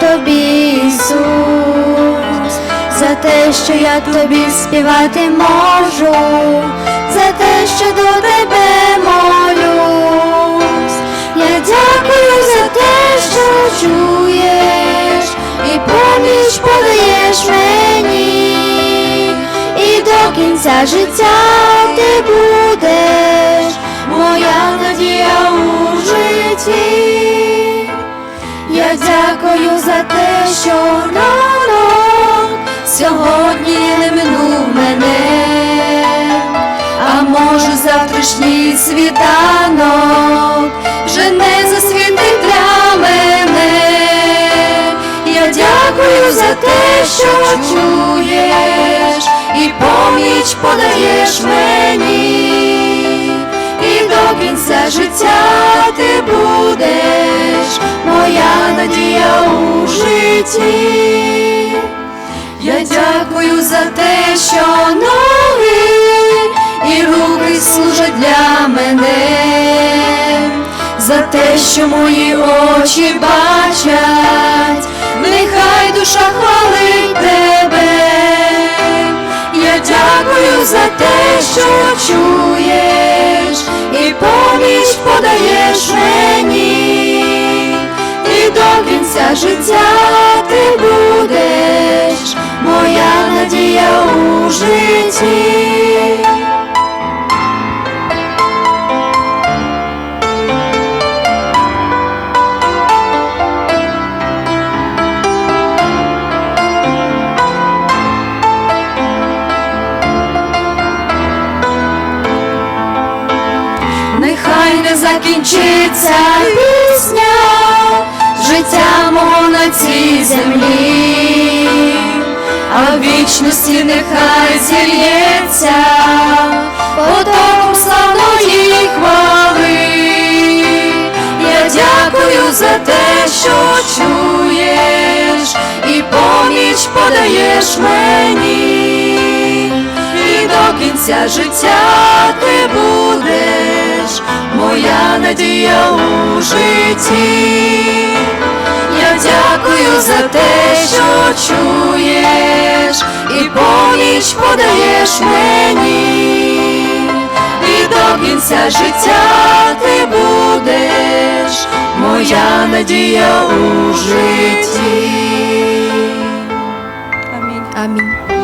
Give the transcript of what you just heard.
тобі, Ісус, за те, що я тобі співати можу, за те, що до тебе молюсь, я дякую за те, що чуєш, і поміч подаєш мені, і до кінця життя ти будеш, моя надія у житті. Дякую за те, що ранок сьогодні не минув мене, а може завтрашній світанок вже не засвітить для мене. Я дякую за те, що чуєш і поміч подаєш мені, і до кінця життя ти будеш, моя надія у житті. Я дякую за те, що ноги і руки служать для мене, за те, що мої очі бачать, нехай душа хвалить тебе. Я дякую за те, що чуєш, до життя ти будеш, моя надія у житті. Нехай не закінчиться пісня землі, а в вічності нехай зільється потоком славної хвали. Я дякую за те, що чуєш, і поміч подаєш мені, і до кінця життя ти будеш, моя надія у житті. За те, що чуєш, і поміч подаєш мені, і до кінця життя ти будеш, моя надія у житті. Амінь. Амінь.